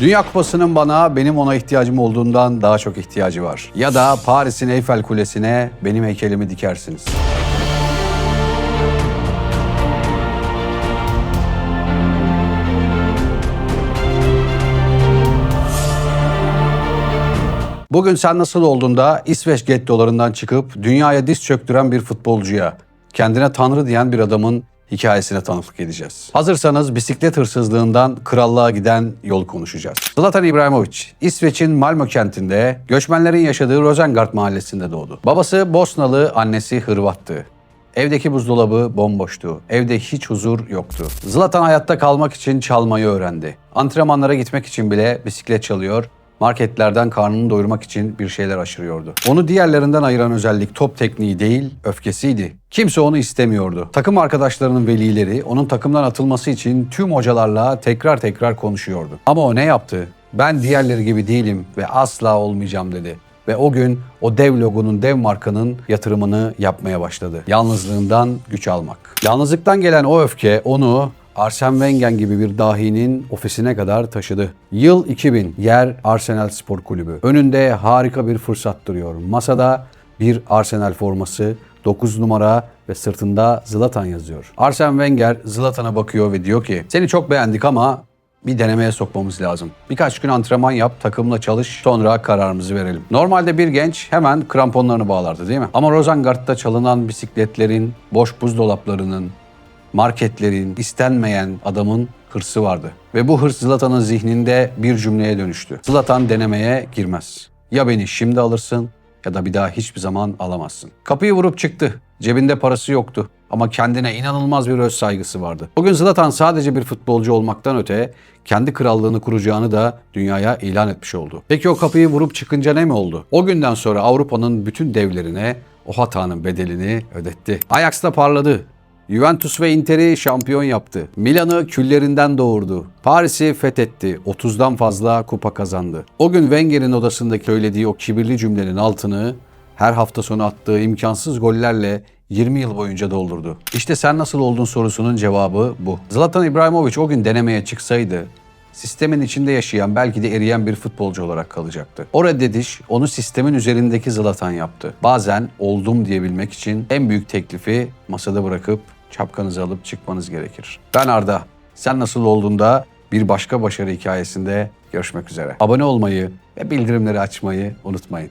Dünya Kupası'nın bana benim ona ihtiyacım olduğundan daha çok ihtiyacı var. Ya da Paris'in Eyfel Kulesi'ne benim heykelimi dikersiniz. Bugün sen nasıl olduğunda İsveç gettolarından çıkıp dünyaya diz çöktüren bir futbolcuya, kendine tanrı diyen bir adamın hikayesine tanıklık edeceğiz. Hazırsanız bisiklet hırsızlığından krallığa giden yol konuşacağız. Zlatan İbrahimovic, İsveç'in Malmö kentinde göçmenlerin yaşadığı Rosengard mahallesinde doğdu. Babası Bosnalı, annesi Hırvattı. Evdeki buzdolabı bomboştu. Evde hiç huzur yoktu. Zlatan hayatta kalmak için çalmayı öğrendi. Antrenmanlara gitmek için bile bisiklet çalıyor, marketlerden karnını doyurmak için bir şeyler aşırıyordu. Onu diğerlerinden ayıran özellik top tekniği değil, öfkesiydi. Kimse onu istemiyordu. Takım arkadaşlarının velileri onun takımdan atılması için tüm hocalarla tekrar tekrar konuşuyordu. Ama o ne yaptı? Ben diğerleri gibi değilim ve asla olmayacağım dedi. Ve o gün o dev logonun, dev markanın yatırımını yapmaya başladı. Yalnızlığından güç almak. Yalnızlıktan gelen o öfke onu Arsene Wenger gibi bir dahinin ofisine kadar taşıdı. Yıl 2000, yer Arsenal Spor Kulübü. Önünde harika bir fırsat duruyor. Masada bir Arsenal forması, 9 numara ve sırtında Zlatan yazıyor. Arsene Wenger Zlatan'a bakıyor ve diyor ki seni çok beğendik ama bir denemeye sokmamız lazım. Birkaç gün antrenman yap, takımla çalış, sonra kararımızı verelim. Normalde bir genç hemen kramponlarını bağlardı değil mi? Ama Rosengard'da çalınan bisikletlerin, boş buzdolaplarının, marketlerin, istenmeyen adamın hırsı vardı. Ve bu hırs Zlatan'ın zihninde bir cümleye dönüştü. Zlatan denemeye girmez. Ya beni şimdi alırsın ya da bir daha hiçbir zaman alamazsın. Kapıyı vurup çıktı. Cebinde parası yoktu ama kendine inanılmaz bir öz saygısı vardı. Bugün Zlatan sadece bir futbolcu olmaktan öte kendi krallığını kuracağını da dünyaya ilan etmiş oldu. Peki o kapıyı vurup çıkınca ne mi oldu? O günden sonra Avrupa'nın bütün devlerine o hatanın bedelini ödetti. Ajax'ta parladı. Juventus ve Inter'i şampiyon yaptı. Milan'ı küllerinden doğurdu. Paris'i fethetti. 30'dan fazla kupa kazandı. O gün Wenger'in odasındaki söylediği o kibirli cümlenin altını her hafta sonu attığı imkansız gollerle 20 yıl boyunca doldurdu. İşte sen nasıl oldun sorusunun cevabı bu. Zlatan İbrahimovic o gün denemeye çıksaydı sistemin içinde yaşayan belki de eriyen bir futbolcu olarak kalacaktı. O reddediş onu sistemin üzerindeki Zlatan yaptı. Bazen oldum diyebilmek için en büyük teklifi masada bırakıp Çapkanızı alıp çıkmanız gerekir. Ben Arda. Sen nasıl olduğunda bir başka başarı hikayesinde görüşmek üzere. Abone olmayı ve bildirimleri açmayı unutmayın.